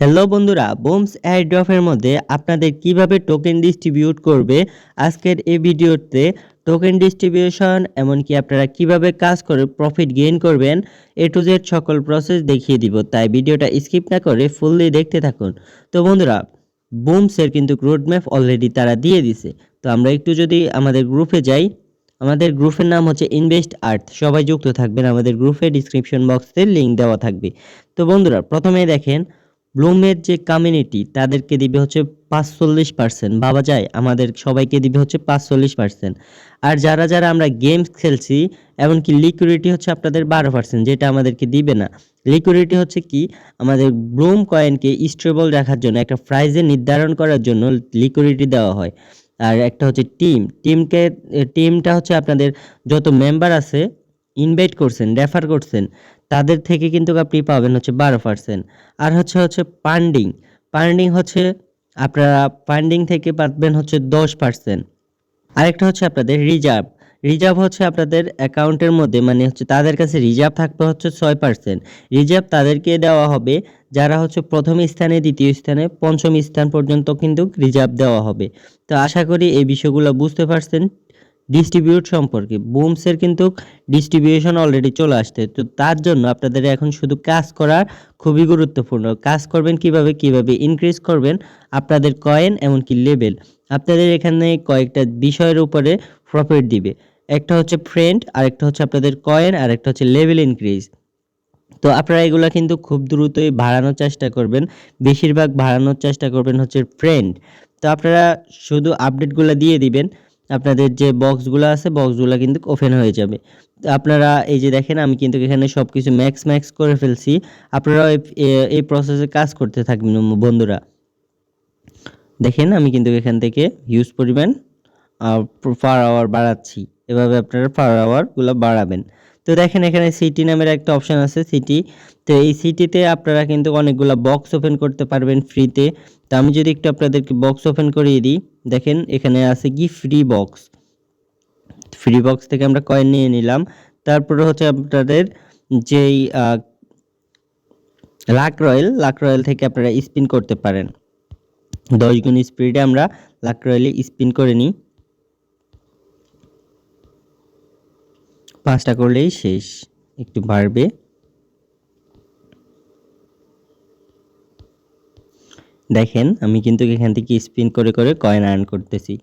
Hello বন্ধুরা, bombs এয়ারড্রপের মধ্যে আপনাদের কীভাবে টোকেন ডিস্ট্রিবিউট করবে আজকের এই ভিডিওতে টোকেন ডিস্ট্রিবিউশন এমনকি আপনারা কীভাবে কাজ করে প্রফিট গেইন করবেন, এ টু জেড সকল প্রসেস দেখিয়ে দিব। তাই ভিডিওটা স্কিপ না করে ফুললি দেখতে থাকুন। তো বন্ধুরা, বুমসের কিন্তু রোড ম্যাপ অলরেডি তারা দিয়ে দিছে। তো আমরা একটু যদি আমাদের গ্রুপে যাই, আমাদের গ্রুপের নাম হচ্ছে ইনভেস্ট আর্থ সবাই যুক্ত থাকবেন, আমাদের গ্রুপে ডিসক্রিপশন বক্সে লিঙ্ক দেওয়া থাকবে। তো বন্ধুরা, প্রথমে দেখেন ব্লুমের যে কমিউনিটি তাদেরকে দিবে হচ্ছে পাঁচচল্লিশ পার্সেন্ট ভাবা যায়, আমাদের সবাইকে দিবে হচ্ছে পাঁচচল্লিশ পার্সেন্ট আর যারা যারা আমরা গেমস খেলছি, এমনকি লিকুইডিটি হচ্ছে আপনাদের বারো পার্সেন্ট যেটা আমাদেরকে দিবে না। লিকুইডিটি হচ্ছে কি? আমাদের ব্লুম কয়েনকে স্টেবল রাখার জন্য, একটা প্রাইজে নির্ধারণ করার জন্য লিকুইডিটি দেওয়া হয়। আর একটা হচ্ছে টিম টিমকে টিমটা হচ্ছে আপনাদের যত মেম্বার আছে ইনভাইট করছেন রেফার করছেন, তাদের থেকে কিন্তু আপনি পাবেন হচ্ছে বারো পার্সেন্ট আর হচ্ছে হচ্ছে পান্ডিং পান্ডিং হচ্ছে আপনারা পান্ডিং থেকে পাবেন হচ্ছে দশ পার্সেন্ট আরেকটা হচ্ছে আপনাদের রিজার্ভ রিজার্ভ হচ্ছে আপনাদের অ্যাকাউন্টের মধ্যে মানে হচ্ছে তাদের কাছে রিজার্ভ থাকবে হচ্ছে ছয় পার্সেন্ট রিজার্ভ তাদেরকে দেওয়া হবে, যারা হচ্ছে প্রথম স্থানে, দ্বিতীয় স্থানে, পঞ্চম স্থান পর্যন্ত কিন্তু রিজার্ভ দেওয়া হবে। তো আশা করি এই বিষয়গুলো বুঝতে পারছেন। ডিস্ট্রিবিউট সম্পর্কে। বুমসের কিন্তু ডিস্ট্রিবিউশন অলরেডি চলে আসছে। তো তার জন্য আপনাদের এখন শুধু কাজ করা খুবই গুরুত্বপূর্ণ। কাজ করবেন কীভাবে? কীভাবে ইনক্রিজ করবেন? আপনাদের কয়েন এমনকি লেভেল আপনাদের এখানে কয়েকটা বিষয়ের উপরে প্রফিট দিবে। একটা হচ্ছে ফ্রেন্ড আরেকটা হচ্ছে আপনাদের কয়েন আর একটা হচ্ছে লেভেল ইনক্রিজ তো আপনারা এগুলো কিন্তু খুব দ্রুতই বাড়ানোর চেষ্টা করবেন। বেশিরভাগ বাড়ানোর চেষ্টা করবেন হচ্ছে ফ্রেন্ড তো আপনারা শুধু আপডেটগুলো দিয়ে দিবেন। আপনাদের যে বক্সগুলো আছে বক্সগুলো কিন্তু ওপেন হয়ে যাবে। আপনারা এই যে দেখেন, আমি কিন্তু এখানে সব কিছু ম্যাক্স ম্যাক্স করে ফেলছি। আপনারা এই প্রসেসে কাজ করতে থাকবেন, বন্ধুরা। দেখেন, আমি কিন্তু এখান থেকে হিউজ পরিমাণ পার আওয়ার বাড়াচ্ছি। এভাবে আপনারা পার আওয়ারগুলো বাড়াবেন। তো দেখেন এখানে সিটি নামের একটা অপশান আছে সিটি তো এই সিটিতে আপনারা কিন্তু অনেকগুলো বক্স ওপেন করতে পারবেন ফ্রিতে তো আমি যদি একটু আপনাদেরকে বক্স ওপেন করিয়ে দিই, দেখেন এখানে আছে কি ফ্রি বক্স ফ্রি বক্স থেকে আমরা কয়েন নিয়ে নিলাম। তারপরে হচ্ছে আপনাদের যেই লাক রয়েল লাক রয়েল থেকে আপনারা স্পিন করতে পারেন। দশ গুণ স্পিডে আমরা লাক রয়েলে স্পিন করে নিই। পাঁচটা করলেই শেষ। একটু বাড়বে। দেখেন, আমি কিন্তু এখান থেকে স্পিন করে করে কয়েন আর্ন করতেছি।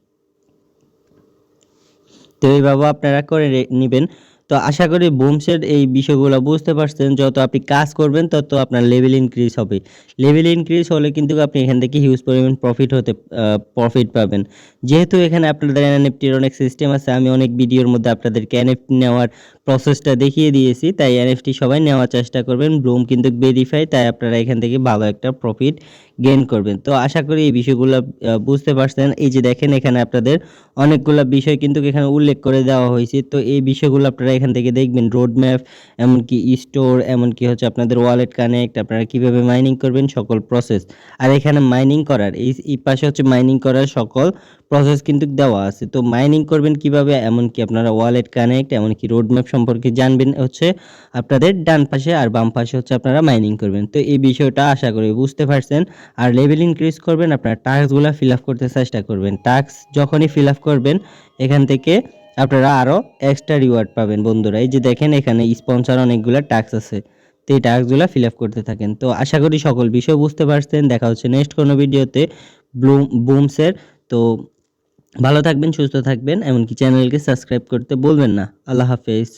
তো এই এইভাবে আপনারা করে নেবেন। তো আশা করি বুমসের এই বিষয়গুলো বুঝতে পারছেন। যত আপনি কাজ করবেন, তত আপনার লেভেল ইনক্রিজ হবে। লেভেল ইনক্রিজ হলে কিন্তু আপনি এখান থেকে হিউজ পরিমাণ প্রফিট হতে প্রফিট পাবেন। যেহেতু এখানে আপনাদের এনএফটির অনেক সিস্টেম আছে, আমি অনেক ভিডিওর মধ্যে আপনাদেরকে এনএফটি নেওয়ার প্রসেসটা দেখিয়ে দিয়েছি, তাই এনএফটি সবাই নেওয়ার চেষ্টা করবেন। ব্লুম কিন্তু ভেরিফাই তাই আপনারা এখান থেকে ভালো একটা প্রফিট গেইন করবেন। তো আশা করি এই বিষয়গুলো বুঝতে পারছেন। এই যে দেখেন, এখানে আপনাদের অনেকগুলো বিষয় কিন্তু এখানে উল্লেখ করে দেওয়া হয়েছে। তো এই বিষয়গুলো আপনারা এখান থেকে দেখবেন। রোড ম্যাপ এমনকি স্টোর এমনকি হচ্ছে আপনাদের ওয়ালেট কানেক্ট আপনারা কীভাবে মাইনিং করবেন, সকল প্রসেস আর এখানে মাইনিং করার, এই এই পাশে হচ্ছে মাইনিং করার সকল প্রসেস কিন্তু দেওয়া আছে। তো মাইনিং করবেন কীভাবে? এমনকি আপনারা ওয়ালেট কানেক্ট এমনকি রোড ম্যাপ সম্পর্কে জানবেন হচ্ছে আপনাদের ডান পাশে আর বাম পাশে হচ্ছে আপনারা মাইনিং করবেন। তো এই বিষয়টা আশা করি বুঝতে পারছেন। আর লেভেল ইনক্রিজ করবেন, আপনারা টাস্কগুলো ফিল আপ করতে চেষ্টা করবেন। টাস্ক যখনই ফিল আপ করবেন, এখান থেকে আপনারা আরও এক্সট্রা রিওয়ার্ড পাবেন বন্ধুরা। এই যে দেখেন, এখানে স্পন্সর অনেকগুলো টাস্ক আছে। তো এই টাস্কগুলো ফিল আপ করতে থাকেন। তো আশা করি সকল বিষয় বুঝতে পারছেন। দেখা হচ্ছে নেক্সট কোনো ভিডিওতে ব্লুম বুমসের তো ভালো থাকবেন সুস্থ থাকবেন এমনকি চ্যানেলকে সাবস্ক্রাইব করতে বলবেন না। আল্লাহ হাফেজ।